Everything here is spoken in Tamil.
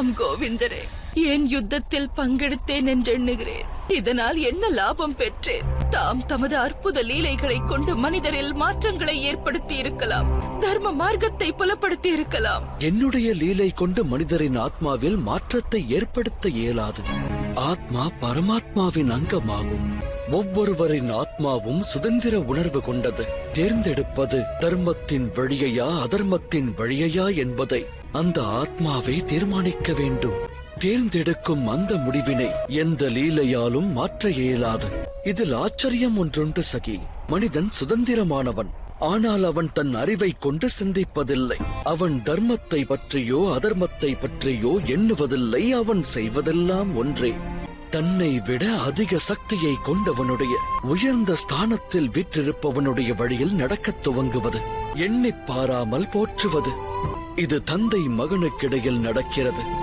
ஆம் கோவிந்தரே ஏன் யுத்தத்தில் பங்கெடுத்தேன் என்றெண்ணுகிறேன் இதனால் என்ன லாபம் பெற்றேன்? தாம் தமது அற்புத லீலைகளை கொண்டு மனிதரில் மாற்றங்களை ஏற்படுத்தி இருக்கலாம் தர்ம மார்க்கத்தை புலப்படுத்தி இருக்கலாம் என்னுடைய லீலை கொண்டு மனிதரின் ஆத்மாவில் மாற்றத்தை ஏற்படுத்த இயலாது. ஆத்மா பரமாத்மாவின் அங்கமாகும். ஒவ்வொருவரின் ஆத்மாவும் சுதந்திர உணர்வு கொண்டது. தேர்ந்தெடுப்பது தர்மத்தின் வழியையா அதர்மத்தின் வழியையா என்பதை அந்த ஆத்மாவை தீர்மானிக்க வேண்டும். தேர்ந்தெடுக்கும் அந்த முடிவினை எந்த லீலையாலும் மாற்ற இயலாது. இதில் ஆச்சரியம் ஒன்றுண்டு சகி. மனிதன் சுதந்திரமானவன். ஆனால் அவன் தன் அறிவை கொண்டு சிந்திப்பதில்லை. அவன் தர்மத்தை பற்றியோ அதர்மத்தை பற்றியோ எண்ணுவதில்லை. அவன் செய்வதெல்லாம் ஒன்றே. தன்னை விட அதிக சக்தியை கொண்டவனுடைய உயர்ந்த ஸ்தானத்தில் விற்றிருப்பவனுடைய வழியில் நடக்கத் துவங்குவது. எண்ணிப் பாராமல் போற்றுவது. இது தந்தை மகனுக்கிடையில் நடக்கிறது.